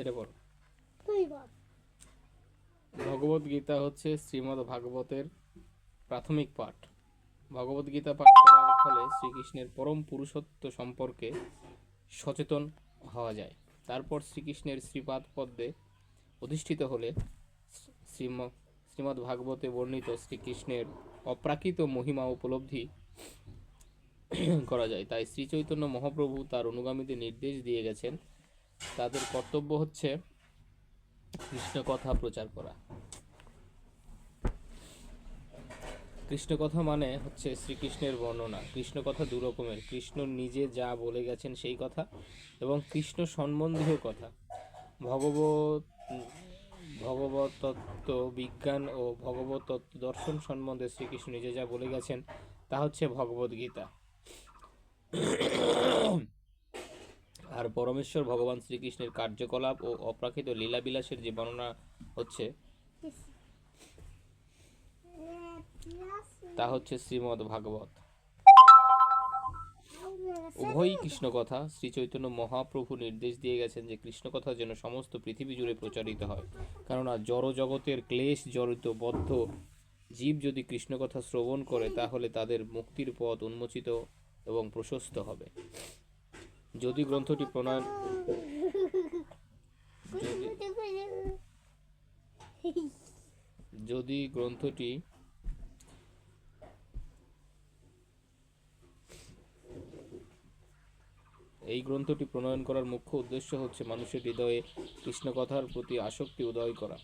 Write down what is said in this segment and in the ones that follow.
এটা পড়ো ভগবত গীতা হচ্ছে শ্রীমদ্ ভাগবতের প্রাথমিক পাঠ। ভগবত গীতা পাঠ করার ফলে শ্রীকৃষ্ণের পরম পুরুষত্ব সম্পর্কে সচেতন হওয়া যায়। তারপর শ্রীকৃষ্ণের শ্রীপাদ পদ্মে অধিষ্ঠিত হলে শ্রীম শ্রীমদ্ ভাগবতে বর্ণিত শ্রীকৃষ্ণের অপ্রাকৃত মহিমা উপলব্ধি করা যায়। তাই শ্রীচৈতন্য মহাপ্রভু তার অনুগামীদের নির্দেশ দিয়ে গেছেন তাদের কর্তব্য হচ্ছে কৃষ্ণ কথা প্রচার করা। কৃষ্ণ কথা মানে হচ্ছে শ্রীকৃষ্ণের বর্ণনা। কৃষ্ণ কথা দু রকমের। কৃষ্ণ নিজে যা বলে গেছেন সেই কথা এবং কৃষ্ণ সম্বন্ধীয় কথা। ভগবত ভগবত তত্ত্ব বিজ্ঞান ও ভগবত তত্ত্ব দর্শন সম্বন্ধে শ্রীকৃষ্ণ নিজে যা বলে গেছেন তা হচ্ছে ভগবত গীতা আর পরমেশ্বর ভগবান শ্রীকৃষ্ণের কার্যকলাপ ও অপ্রাকৃত লীলাবিলাসের যে বর্ণনা হচ্ছে, তা হচ্ছে শ্রীমদ্ ভাগবত উভয়ই কৃষ্ণ কথা শ্রী চৈতন্য মহাপ্রভু নির্দেশ দিয়ে গেছেন যে কৃষ্ণ কথা যেন সমস্ত পৃথিবী জুড়ে প্রচারিত হয়। কেননা জড় জগতের ক্লেশ জড়িত বদ্ধ জীব যদি কৃষ্ণ কথা শ্রবণ করে, তাহলে তাদের মুক্তির পথ উন্মোচিত এবং প্রশস্ত হবে। যদি গ্রন্থটি প্রণয়ন যদি গ্রন্থটি এই গ্রন্থটি প্রণয়ন করার মুখ্য উদ্দেশ্য হচ্ছে মানুষের হৃদয়ে কৃষ্ণ কথার প্রতি আসক্তি উদয় করা।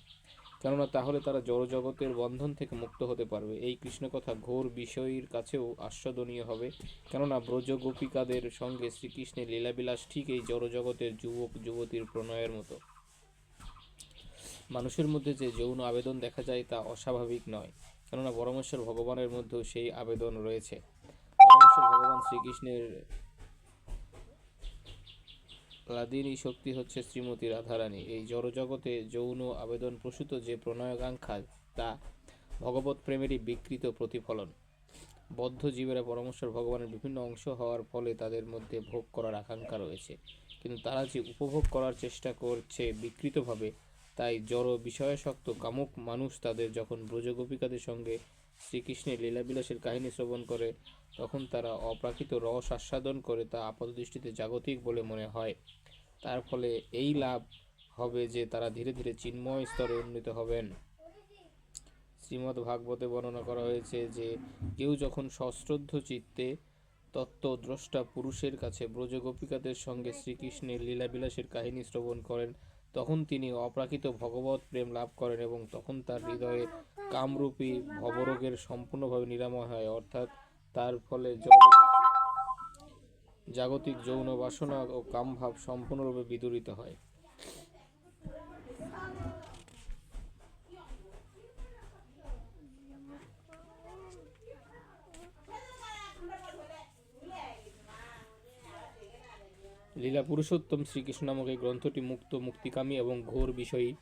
কেননা তাহলে তারা জড়জগতের বন্ধন থেকে মুক্ত হতে পারবে। এই কৃষ্ণ কথা ঘোর বিষয়ীর কাছেও আস্বাদনীয় হবে। কেননা ব্রজ গোপিকাদের সঙ্গে শ্রীকৃষ্ণের লীলাবিলাস ঠিক এই জড়জগতের যুবক, যুবতীর প্রণয়ের মতো। মানুষের মধ্যে যে যৌন আবেদন দেখা যায় তা অস্বাভাবিক নয়। কেননা পরমেশ্বর ভগবানের মধ্যেও সেই আবেদন রয়েছে। পরমেশ্বর ভগবান শ্রীকৃষ্ণের লাদিনী শক্তি হচ্ছে শ্রীমতী রাধারানী। এই জড়জগতে যৌন আবেদন প্রসূত যে প্রণয়াকাঙ্ক্ষা, তা ভগবত প্রেমেরই বিকৃত প্রতিফলন। বদ্ধ জীবেরা পরমেশ্বর ভগবানের বিভিন্ন অংশ হওয়ার ফলে তাদের মধ্যে ভোগ করার আকাঙ্ক্ষা রয়েছে। কিন্তু তারা যে উপভোগ করার চেষ্টা করছে বিকৃতভাবে, তাই জড় বিষয়াসক্ত কামুক মানুষ তাদের যখন ব্রজগোপিকাদের সঙ্গে শ্রীকৃষ্ণের লীলাবিলাসের কাহিনী শ্রবণ করে, তখন তারা অপ্রাকৃত রস আস্বাদন করে তা আপাতদৃষ্টিতে জাগতিক বলে মনে হয়। তার ফলে এই লাভ হবে যে তারা ধীরে ধীরে চিন্ময় স্তরে উন্নীত হবেন। শ্রীমদ্ ভাগবতে বর্ণনা করা হয়েছে যে, কেউ যখন সশ্রদ্ধ চিত্তে তত্ত্বদ্রষ্টা পুরুষের কাছে ব্রজগোপিকাদের সঙ্গে শ্রীকৃষ্ণের লীলাবিলাসের কাহিনী শ্রবণ করেন, তখন তিনি অপ্রাকৃত ভগবত প্রেম লাভ করেন এবং তখন তার হৃদয়ে কামরূপী ভবরোগের সম্পূর্ণভাবে নিরাময় হয়। অর্থাৎ তার ফলে জ- জাগতিক যৌন বাসনা ও কামভাব সম্পূর্ণরূপে বিদূরিত হয়। লীলা পুরুষোত্তম শ্রীকৃষ্ণ নামক এই গ্রন্থটি মুক্ত, মুক্তিকামী এবং ঘোর বিষয়ী।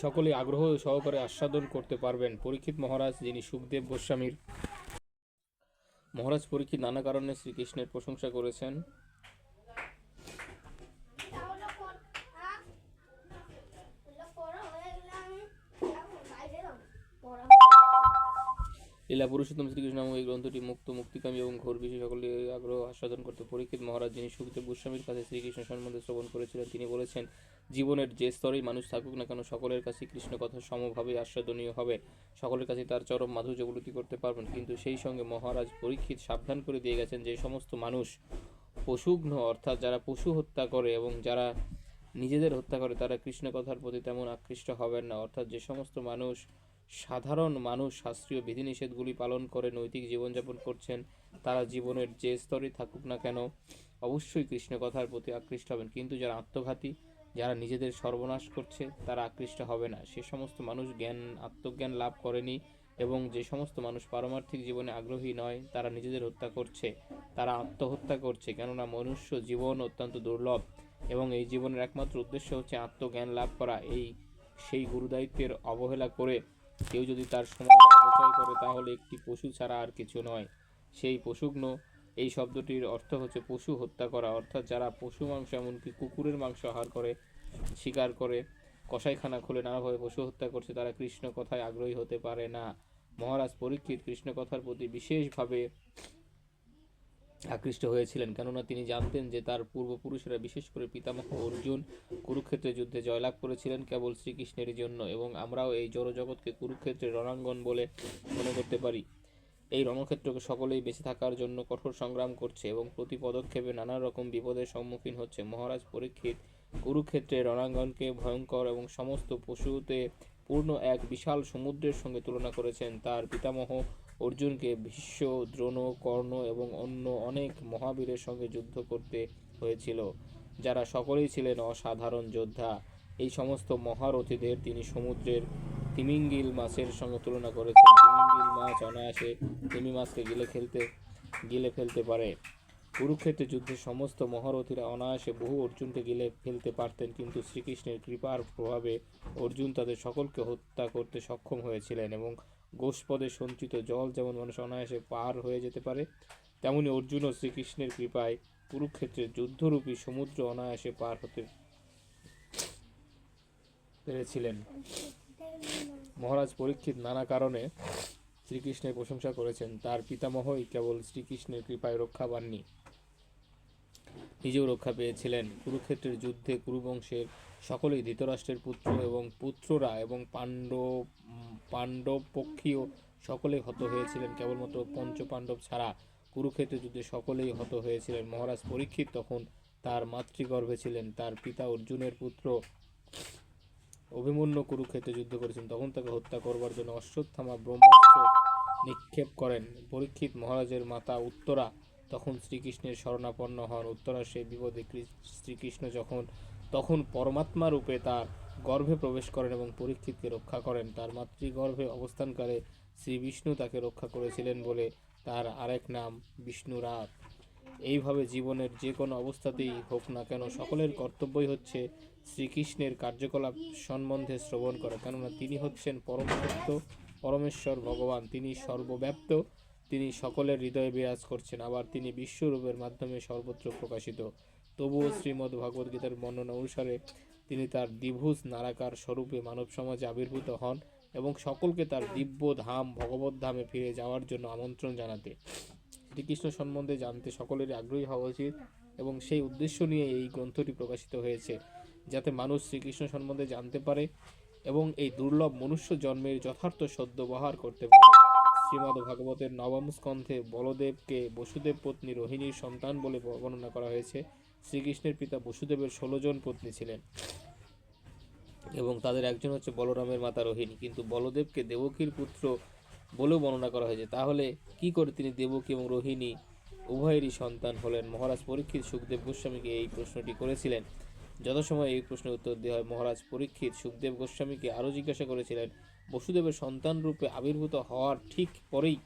সকলে আগ্রহ সহকারে আস্বাদন করতে পারবেন। পরীক্ষিত মহারাজ যিনি সুখদেব গোস্বামীর মহারাজ পরীক্ষিত নানা কারণে শ্রীকৃষ্ণের প্রশংসা করেছেন। লীলা পুরুষোত্তম শ্রীকৃষ্ণ নামক এই গ্রন্থটি মুক্ত, মুক্তিকামী এবং ঘোর বিষয় সকলে আগ্রহ আস্বাদন করতে পরীক্ষিত। মহারাজ যিনি সুখদেব গোস্বামীর কাছে শ্রীকৃষ্ণ সম্বন্ধে শ্রবণ করেছিলেন, তিনি বলেছেন, জীবনের যে স্তরেই মানুষ থাকুক না কেন, সকলের কাছে কৃষ্ণ কথা সমভাবে আস্বাদনীয় হবে। সকলের কাছে তার চরম মাধুর্য উপলব্ধি করতে পারবেন। কিন্তু সেই সঙ্গে মহারাজ পরীক্ষিত সাবধান করে দিয়ে গেছেন যে, সমস্ত মানুষ পশুঘ্ন, অর্থাৎ যারা পশু হত্যা করে এবং যারা নিজেদের হত্যা করে, তারা কৃষ্ণ কথার প্রতি তেমন আকৃষ্ট হবেন না। অর্থাৎ যে সমস্ত মানুষ সাধারণ মানুষ শাস্ত্রীয় বিধিনিষেধগুলি পালন করে, নৈতিক জীবনযাপন করছেন, তারা জীবনের যে স্তরে থাকুক না কেন, অবশ্যই কৃষ্ণ কথার প্রতি আকৃষ্ট হবেন। কিন্তু যারা আত্মঘাতী, যারা নিজেদের সর্বনাশ করছে, তারা আকৃষ্ট হবে না। সে সমস্ত মানুষ জ্ঞান, আত্মজ্ঞান লাভ করেনি এবং যে সমস্ত মানুষ পারমার্থিক জীবনে আগ্রহী নয়, তারা নিজেদের হত্যা করছে। তারা আত্মহত্যা করছে, কেননা মনুষ্য জীবন অত্যন্ত দুর্লভ এবং এই জীবনের একমাত্র উদ্দেশ্য হচ্ছে আত্মজ্ঞান লাভ করা। এই, সেই গুরুদায়িত্বের অবহেলা করে কেউ যদি তার সময় অপচয় করে, তাহলে একটি পশু ছাড়া আর কিছু নয়। সেই পশুগ্ন এই শব্দটির অর্থ হচ্ছে পশু হত্যা করা। অর্থাৎ যারা পশু মাংস, এমনকি কুকুরের মাংস আহার করে, শিকার করে কষাইখানা খুলে নানাভাবে পশু হত্যা করছে, তারা কৃষ্ণ কথায় আগ্রহী হতে পারে না। মহারাজ পরীক্ষিত কৃষ্ণ কথার প্রতি বিশেষভাবে আকৃষ্ট হয়েছিলেন। কেননা তিনি জানতেন যে তার পূর্বপুরুষেরা, বিশেষ করে পিতামহ অর্জুন কুরুক্ষেত্রের যুদ্ধে জয়লাভ করেছিলেন কেবল শ্রীকৃষ্ণের জন্য এবং আমরাও এই জড়জগৎকে কুরুক্ষেত্রের রণাঙ্গন বলে মনে করতে পারি। এই রণক্ষেত্রকে সকলেই বেঁচে থাকার জন্য কঠোর সংগ্রাম করছে এবং প্রতি পদক্ষেপে নানা রকম বিপদের সম্মুখীন হচ্ছে। মহারাজ পরীক্ষিত কুরুক্ষেত্রের রণাঙ্গনকে ভয়ঙ্কর এবং সমস্ত পশুতে পূর্ণ এক বিশাল সমুদ্রের সঙ্গে তুলনা করেছেন। তার পিতামহ অর্জুনকে ভীষ্ম, দ্রোণ, কর্ণ এবং অন্য অনেক মহাবীরের সঙ্গে যুদ্ধ করতে হয়েছিল, যারা সকলেই ছিলেন অসাধারণ যোদ্ধা। এই সমস্ত মহারথীদের তিনি সমুদ্রের তিমিঙ্গিল মাছের সঙ্গে তুলনা করেছেন। তিমিঙ্গিল মাছ অনায়াসে তিমি মাছকে গিলে খেলতে, গিলে ফেলতে পারে। কুরুক্ষেত্রে যুদ্ধে সমস্ত মহারথীরা অনায়াসে বহু অর্জুনকে গিলে ফেলতে পারতেন, কিন্তু শ্রীকৃষ্ণের কৃপার প্রভাবে অর্জুন তাদের সকলকে হত্যা করতে সক্ষম হয়েছিলেন এবং গোষ্পদে সঞ্চিত জল যেমন মানুষ অনায়াসে পার হয়ে যেতে পারে, তেমনি অর্জুন ও শ্রীকৃষ্ণের কৃপায় কুরুক্ষেত্রের যুদ্ধরূপী সমুদ্র অনায়াসে পার হতে পেরেছিলেন। মহারাজ পরীক্ষিত নানা কারণে শ্রীকৃষ্ণের প্রশংসা করেছেন। তার পিতামহই কেবল শ্রীকৃষ্ণের কৃপায় রক্ষা পাননি। নিজেও রক্ষা পেয়েছিলেন। কুরুক্ষেত্রের যুদ্ধে কুরুবংশের সকলেই ধৃতরাষ্ট্রের পুত্র এবং পুত্ররা এবং পাণ্ডব পাণ্ডব পক্ষীয় সকলেই হত হয়েছিলেন। কেবলমাত্র পঞ্চপাণ্ডব ছাড়া কুরুক্ষেত্রের যুদ্ধে সকলেই হত হয়েছিলেন। মহারাজ পরীক্ষিত তখন তার মাতৃগর্ভে ছিলেন। তার পিতা অর্জুনের পুত্র অভিমন্যু কুরুক্ষেত্রে যুদ্ধ করেছেন। তখন তাকে হত্যা করবার জন্য অশ্বত্থামা ব্রহ্মাস্ত্র নিক্ষেপ করেন। পরীক্ষিত মহারাজের মাতা উত্তরা তখন শ্রীকৃষ্ণের শরণাপন্ন হন। উত্তরা সে বিপদে শ্রীকৃষ্ণ যখন, তখন পরমাত্মা রূপে তার গর্ভে প্রবেশ করেন এবং পরীক্ষিতকে রক্ষা করেন। তার মাতৃগর্ভে অবস্থানকালে শ্রী বিষ্ণু তাকে রক্ষা করেছিলেন বলে তার আরেক নাম বিষ্ণুরাত এইভাবে জীবনের যে কোনো অবস্থাতেই হোক না কেন, সকলের কর্তব্যই হচ্ছে শ্রীকৃষ্ণের কার্যকলাপ সম্বন্ধে শ্রবণ করা। কেননা তিনি হচ্ছেন পরম সত্য পরমেশ্বর ভগবান। তিনি সর্বব্যাপ্ত তিনি সকলের হৃদয়ে বিরাজ করছেন, আবার তিনি বিশ্বরূপের মাধ্যমে সর্বত্র প্রকাশিত। তবুও শ্রীমদ্ ভগবদ্গীতার বর্ণনা অনুসারে তিনি তার দ্বিভুজ নারাকার স্বরূপে মানব সমাজে আবির্ভূত হন এবং সকলকে তার দিব্য ধাম, ভগবত ধামে ফিরে যাওয়ার জন্য আমন্ত্রণ জানাতে। শ্রীকৃষ্ণ সম্বন্ধে জানতে সকলেরই আগ্রহী হওয়া উচিত এবং সেই উদ্দেশ্য নিয়ে এই গ্রন্থটি প্রকাশিত হয়েছে, যাতে মানুষ শ্রীকৃষ্ণ সম্বন্ধে জানতে পারে এবং এই দুর্লভ মনুষ্য জন্মের যথার্থ সদ্ব্যবহার করতে পারে। শ্রীমদ্ ভাগবতের নবম স্কন্ধে বলদেবকে বসুদেব পত্নী রোহিণীর সন্তান বলে বর্ণনা করা হয়েছে। শ্রীকৃষ্ণের পিতা বসুদেবের ষোলো জন পত্নী ছিলেন এবং তাদের একজন হচ্ছে বলরামের মাতা রোহিণী। কিন্তু বলদেবকে দেবকীর পুত্র বলেও বর্ণনা করা হয়েছে। তাহলে কি করে তিনি দেবকী এবং রোহিণী উভয়েরই সন্তান হলেন? মহারাজ পরীক্ষিত সুখদেব গোস্বামীকে এই প্রশ্নটি করেছিলেন। যথাসময় এই প্রশ্নের উত্তর দেওয়া হয়। মহারাজ পরীক্ষিত সুখদেব গোস্বামীকে আরও জিজ্ঞাসা করেছিলেন বসুদেবের সন্তান রূপে আবির্ভূত হওয়ার ঠিক পরেই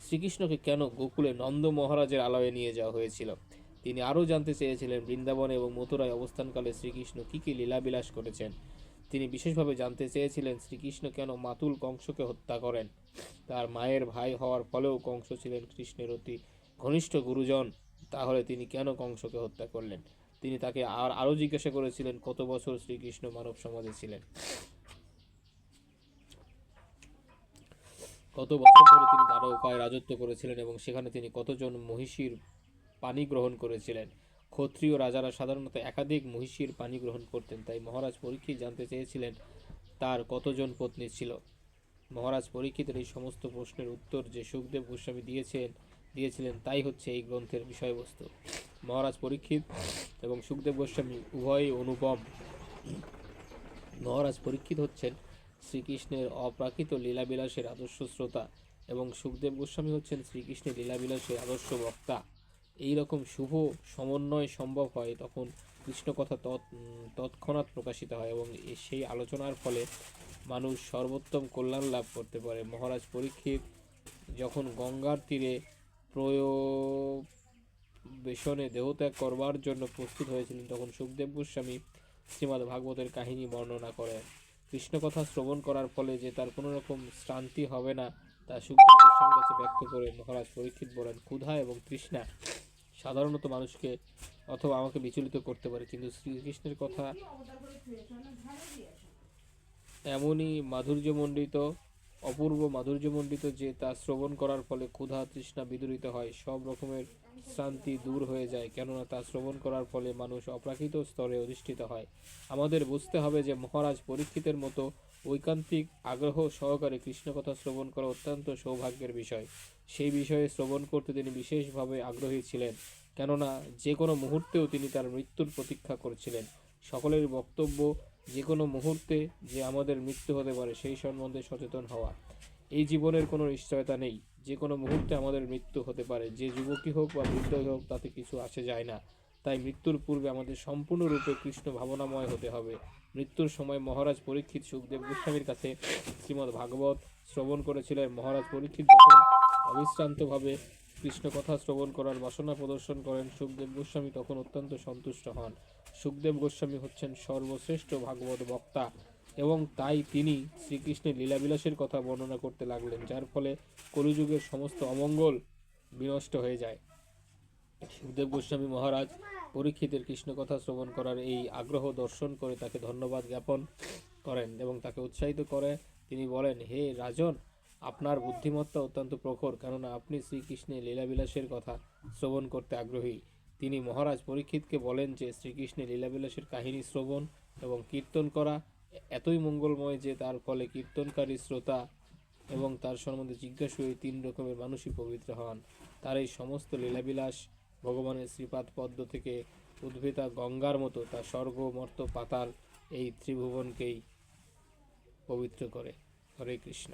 শ্রীকৃষ্ণকে কেন গোকুলে নন্দ মহারাজের আলয়ে নিয়ে যাওয়া হয়েছিল? তিনি আরও জানতে চেয়েছিলেন বৃন্দাবনে এবং মথুরায় অবস্থানকালে শ্রীকৃষ্ণ কী কী লীলাবিলাস করেছেন। তিনি বিশেষভাবে জানতে চেয়েছিলেন শ্রীকৃষ্ণ কেন মাতুল কংসকে হত্যা করেন। তার মায়ের ভাই হওয়ার ফলেও কংস ছিলেন কৃষ্ণের অতি ঘনিষ্ঠ গুরুজন, তাহলে তিনি কেন কংসকে হত্যা করলেন? তিনি তাকে আর আরও জিজ্ঞাসা করেছিলেন, কত বছর শ্রীকৃষ্ণ মানব সমাজে ছিলেন? কত বছর ধরে তিনি দ্বারকায় রাজত্ব করেছিলেন এবং সেখানে তিনি কতজন মহিষীর পানি গ্রহণ করেছিলেন? ক্ষত্রিয় রাজারা সাধারণত একাধিক মহিষীর পানি গ্রহণ করতেন, তাই মহারাজ পরীক্ষিত জানতে চেয়েছিলেন তার কতজন পত্নী ছিল। মহারাজ পরীক্ষিতের এই সমস্ত প্রশ্নের উত্তর যে সুখদেব গোস্বামী দিয়েছেন, দিয়েছিলেন তাই হচ্ছে এই গ্রন্থের বিষয়বস্তু। মহারাজ পরীক্ষিত এবং সুখদেব গোস্বামী উভয়ই অনুপম। মহারাজ পরীক্ষিত হচ্ছেন শ্রীকৃষ্ণের অপ্রাকৃত লীলাবিলাসের আদর্শ শ্রোতা এবং সুখদেব গোস্বামী হচ্ছেন শ্রীকৃষ্ণের লীলাবিলাসের আদর্শ বক্তা। এই রকম শুভ সমন্বয় সম্ভব হয় তখন কৃষ্ণ কথা তৎ তৎক্ষণাৎ প্রকাশিত হয় এবং সেই আলোচনার ফলে মানুষ সর্বোত্তম কল্যাণ লাভ করতে পারে। মহারাজ পরীক্ষিত যখন গঙ্গার তীরে প্রয়োবেশনে দেহত্যাগ করবার জন্য প্রস্তুত হয়েছিলেন, তখন সুখদেব গোস্বামী শ্রীমদ্ ভাগবতের কাহিনী বর্ণনা করেন। কৃষ্ণ কথা শ্রবণ করার ফলে যে তার কোনো রকম শ্রান্তি হবে না তা গোস্বামীর কাছে ব্যক্ত করে মহারাজ পরীক্ষিত বলেন ক্ষুধা এবং কৃষ্ণা সাধারণত মানুষকে অথবা আমাকে বিচলিত করতে পারে কিন্তু শ্রীকৃষ্ণের কথা এমনই মাধুর্যমণ্ডিত অপূর্ব মাধুর্যমণ্ডিত যে তা শ্রবণ করার ফলে ক্ষুধা তৃষ্ণা বিদূরিত হয়, সব রকমের শ্রান্তি দূর হয়ে যায়, কেননা তা শ্রবণ করার ফলে মানুষ অপ্রাকৃত স্তরে অধিষ্ঠিত হয়। আমাদের বুঝতে হবে যে মহারাজ পরীক্ষিতের মতো ঐকান্তিক আগ্রহ সহকারে কৃষ্ণকথা শ্রবণ করা অত্যন্ত সৌভাগ্যের বিষয়। সেই বিষয়ে শ্রবণ করতে তিনি বিশেষভাবে আগ্রহী ছিলেন, কেননা যে কোনো মুহূর্তেও তিনি তার মৃত্যুর প্রতীক্ষা করছিলেন। সকলের বক্তব্য যে কোনো মুহূর্তে যে আমাদের মৃত্যু হতে পারে, সেই সম্বন্ধে সচেতন হওয়া। এই জীবনের কোনো নিশ্চয়তা নেই। যে কোনো মুহূর্তে আমাদের মৃত্যু হতে পারে। যে যুবকই হোক বা বৃদ্ধই হোক, তাতে কিছু আসে যায় না। তাই মৃত্যুর পূর্বে আমাদের সম্পূর্ণরূপে কৃষ্ণ ভাবনাময় হতে হবে। মৃত্যুর সময় মহারাজ পরীক্ষিত সুখদেব গোস্বামীর কাছে শ্রীমদ্ ভাগবত শ্রবণ করেছিলেন। মহারাজ পরীক্ষিত যখন অবিশ্রান্তভাবে কৃষ্ণ কথা শ্রবণ করার বাসনা প্রদর্শন করেন। সুখদেব গোস্বামী তখন অত্যন্ত সন্তুষ্ট হন। সুখদেব গোস্বামী হচ্ছেন সর্বশ্রেষ্ঠ ভাগবত বক্তা এবং তাই তিনি শ্রীকৃষ্ণের লীলাবিলাসের কথা বর্ণনা করতে লাগলেন, যার ফলে কলিযুগের সমস্ত অমঙ্গল বিনষ্ট হয়ে যায়। সুখদেব গোস্বামী মহারাজ পরীক্ষিতের কৃষ্ণ কথা শ্রবণ করার এই আগ্রহ দর্শন করে তাকে ধন্যবাদ জ্ঞাপন করেন এবং তাকে উৎসাহিত করে তিনি বলেন, হে রাজন, আপনার বুদ্ধিমত্তা অত্যন্ত প্রখর, কেননা আপনি শ্রীকৃষ্ণের লীলাবিলাসের কথা শ্রবণ করতে আগ্রহী। তিনি মহারাজ পরীক্ষিতকে বলেন যে, শ্রীকৃষ্ণের লীলাবিলাসের কাহিনী শ্রবণ এবং কীর্তন করা এতই মঙ্গলময় যে, তার ফলে কীর্তনকারী শ্রোতা এবং তার সম্বন্ধে জিজ্ঞাসু এই তিন রকমের মানুষই পবিত্র হন। তার এই সমস্ত লীলাবিলাস ভগবানের শ্রীপাদ পদ্ম থেকে উদ্ভিতা গঙ্গার মতো তার স্বর্গ, মর্ত, পাতাল এই ত্রিভুবনকেই পবিত্র করে। হরে কৃষ্ণ।